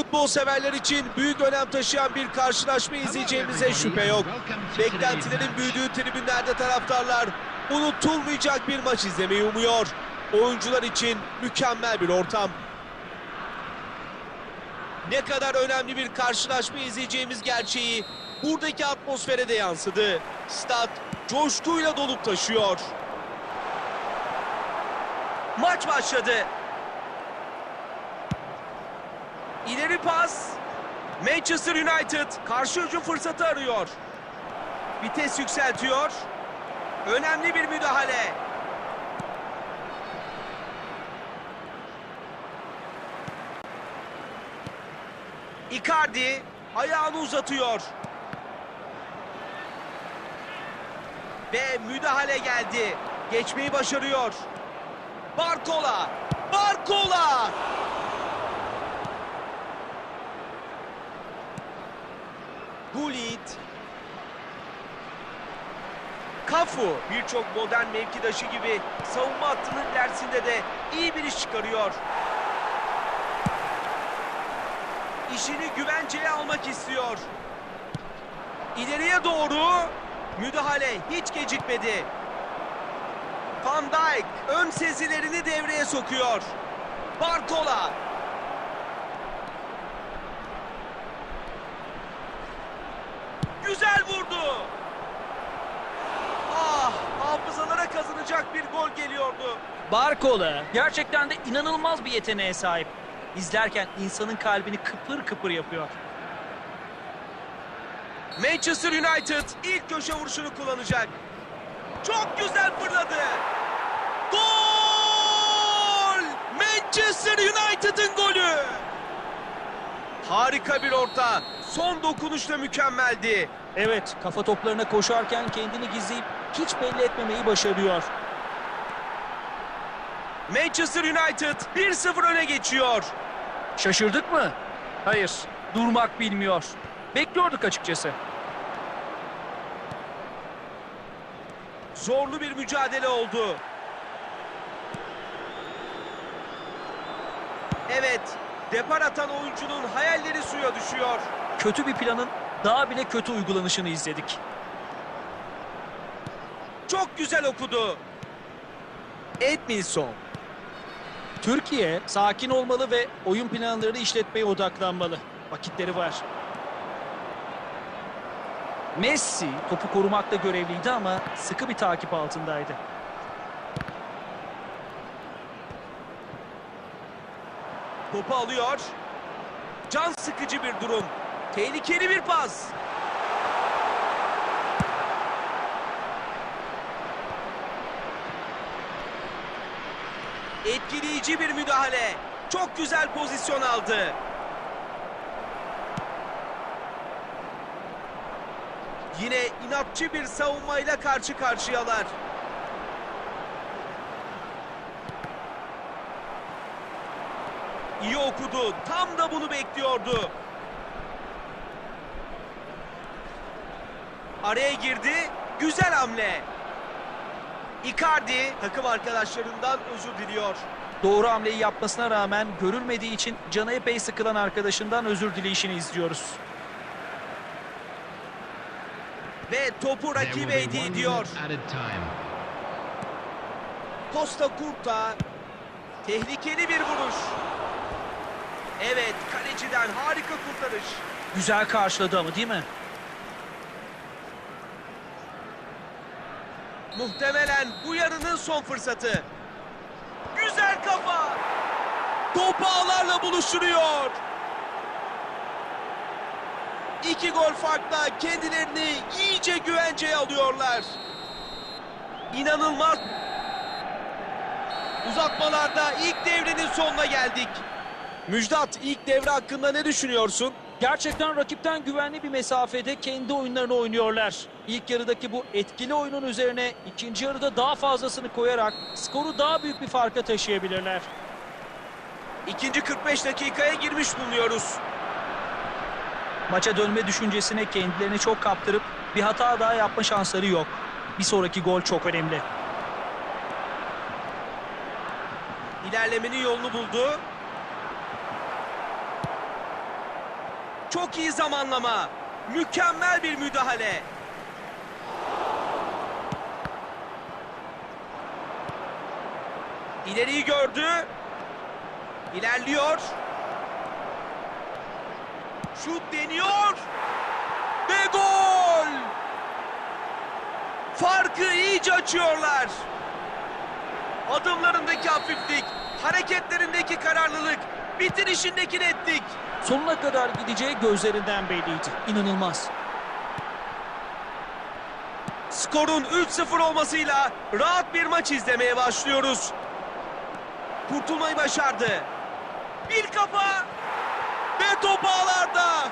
Futbol severler için büyük önem taşıyan bir karşılaşma izleyeceğimize şüphe yok. Beklentilerin büyüdüğü tribünlerde taraftarlar unutulmayacak bir maç izlemeyi umuyor. Oyuncular için mükemmel bir ortam. Ne kadar önemli bir karşılaşma izleyeceğimiz gerçeği buradaki atmosfere de yansıdı. Stat coşkuyla dolup taşıyor. Maç başladı. İleri pas. Manchester United karşı hücum fırsatı arıyor. Vites yükseltiyor. Önemli bir müdahale. Icardi ayağını uzatıyor. Ve müdahale geldi. Geçmeyi başarıyor. Barcola. Barcola. Gullit. Kafu birçok modern mevkidaşı gibi savunma hattının ilerisinde de iyi bir iş çıkarıyor. İşini güvenceye almak istiyor. İleriye doğru müdahale hiç gecikmedi. Van Dijk ön sezilerini devreye sokuyor. Barcola. Güzel vurdu. Ah, hafızalara kazanacak bir gol geliyordu. Barcola gerçekten de inanılmaz bir yeteneğe sahip. İzlerken insanın kalbini kıpır kıpır yapıyor. Manchester United ilk köşe vuruşunu kullanacak. Çok güzel fırladı. Gol! Manchester United'ın golü. Harika bir orta. Son dokunuşla mükemmeldi. Evet, kafa toplarına koşarken kendini gizleyip hiç belli etmemeyi başarıyor. Manchester United 1-0 öne geçiyor. Şaşırdık mı? Hayır, durmak bilmiyor. Bekliyorduk açıkçası. Zorlu bir mücadele oldu. Evet, depar atan oyuncunun hayalleri suya düşüyor. Kötü bir planın daha bile kötü uygulanışını izledik. Çok güzel okudu. Edmilson. Türkiye sakin olmalı ve oyun planlarını işletmeye odaklanmalı. Vakitleri var. Messi topu korumakta görevliydi ama sıkı bir takip altındaydı. Topu alıyor. Can sıkıcı bir durum. Tehlikeli bir pas. Etkileyici bir müdahale. Çok güzel pozisyon aldı. Yine inatçı bir savunmayla karşı karşıyalar. İyi okudu. Tam da bunu bekliyordu. Araya girdi. Güzel hamle. Icardi takım arkadaşlarından özür diliyor. Doğru hamleyi yapmasına rağmen görülmediği için canı epey sıkılan arkadaşından özür dileyişini izliyoruz. Ve topu rakibe hediye ediyor. Costa Curta. Tehlikeli bir vuruş. Evet kaleciden harika kurtarış. Güzel karşıladı ama değil mi? Muhtemelen bu yarının son fırsatı. Güzel kafa. Top ağlarla buluşturuyor. İki gol farkla kendilerini iyice güvenceye alıyorlar. İnanılmaz. Uzatmalarda ilk devrenin sonuna geldik. Müjdat ilk devre hakkında ne düşünüyorsun? Gerçekten rakipten güvenli bir mesafede kendi oyunlarını oynuyorlar. İlk yarıdaki bu etkili oyunun üzerine ikinci yarıda daha fazlasını koyarak skoru daha büyük bir farka taşıyabilirler. İkinci 45 dakikaya girmiş bulunuyoruz. Maça dönme düşüncesine kendilerini çok kaptırıp bir hata daha yapma şansları yok. Bir sonraki gol çok önemli. İlerlemenin yolunu buldu. Çok iyi zamanlama. Mükemmel bir müdahale. İleriyi gördü. İlerliyor. Şut deniyor. Ve gol! Farkı iyice açıyorlar. Adımlarındaki hafiflik, hareketlerindeki kararlılık, bitirişindeki netlik. Sonuna kadar gideceği gözlerinden belliydi. İnanılmaz. Skorun 3-0 olmasıyla rahat bir maç izlemeye başlıyoruz. Kurtulmayı başardı. Bir kafa ve top ağlarda.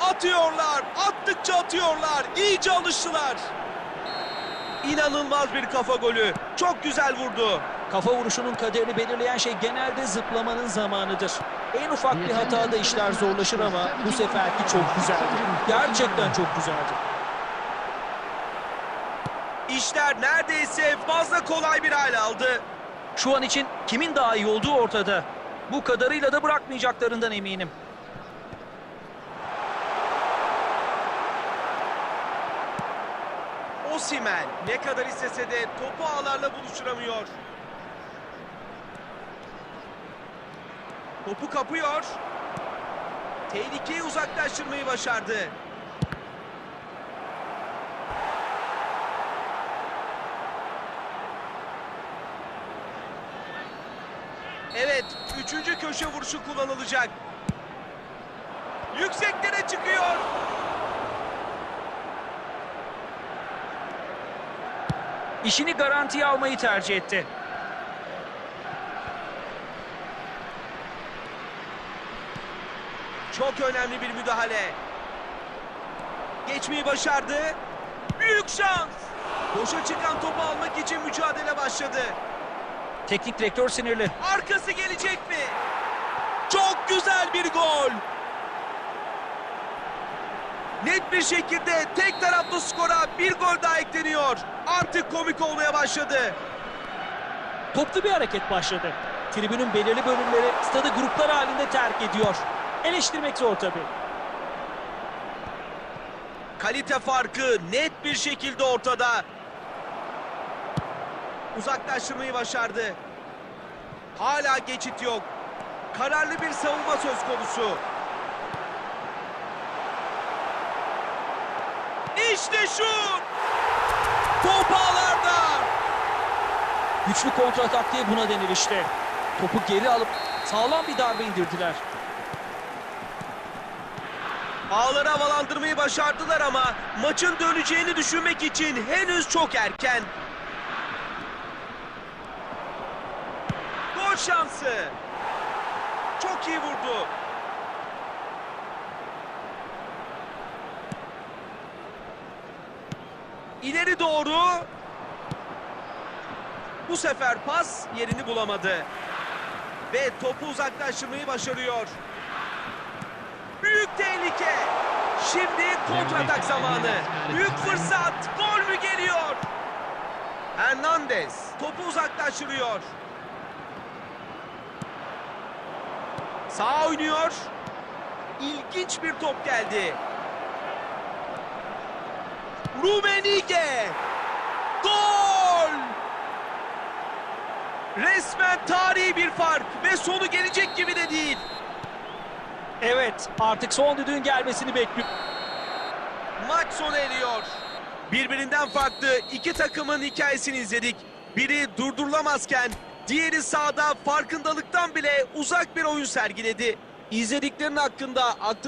Atıyorlar, attıkça atıyorlar. İyice alıştılar. İnanılmaz bir kafa golü. Çok güzel vurdu. Kafa vuruşunun kaderini belirleyen şey genelde zıplamanın zamanıdır. En ufak bir hatada işler zorlaşır ama bu seferki çok güzeldi. Gerçekten çok güzeldi. İşler neredeyse fazla kolay bir hale aldı. Şu an için kimin daha iyi olduğu ortada. Bu kadarıyla da bırakmayacaklarından eminim. Osimen ne kadar istese de topu ağlarla buluşturamıyor. Topu kapıyor. Tehlikeyi uzaklaştırmayı başardı. Evet, üçüncü köşe vuruşu kullanılacak. Yükseklere çıkıyor. İşini garantiye almayı tercih etti. Çok önemli bir müdahale. Geçmeyi başardı. Büyük şans. Boşa çıkan topu almak için mücadele başladı. Teknik direktör sinirli. Arkası gelecek mi? Çok güzel bir gol. Net bir şekilde tek taraflı skora bir gol daha ekleniyor. Artık komik olmaya başladı. Toplu bir hareket başladı. Tribünün belirli bölümleri stadı gruplar halinde terk ediyor. Eleştirmek zor tabii. Kalite farkı net bir şekilde ortada. Uzaklaştırmayı başardı. Hala geçit yok. Kararlı bir savunma söz konusu. İşte şut! Top ağlarda! Güçlü kontratak diye buna denir işte. Topu geri alıp sağlam bir darbe indirdiler. Ağları havalandırmayı başardılar ama maçın döneceğini düşünmek için henüz çok erken. Gol şansı. Çok iyi vurdu. İleri doğru. Bu sefer pas yerini bulamadı. Ve topu uzaklaştırmayı başarıyor. Büyük tehlike. Şimdi kontratak zamanı. Büyük fırsat. Gol mü geliyor? Hernandez topu uzaklaştırıyor. Sağ oynuyor. İlginç bir top geldi. Rumenige. Gol! Resmen tarihi bir fark ve sonu gelecek gibi de değil. Evet artık son düdüğün gelmesini bekliyor. Maç sona eriyor. Birbirinden farklı iki takımın hikayesini izledik. Biri durdurulamazken diğeri sahada farkındalıktan bile uzak bir oyun sergiledi. İzlediklerin hakkında aklına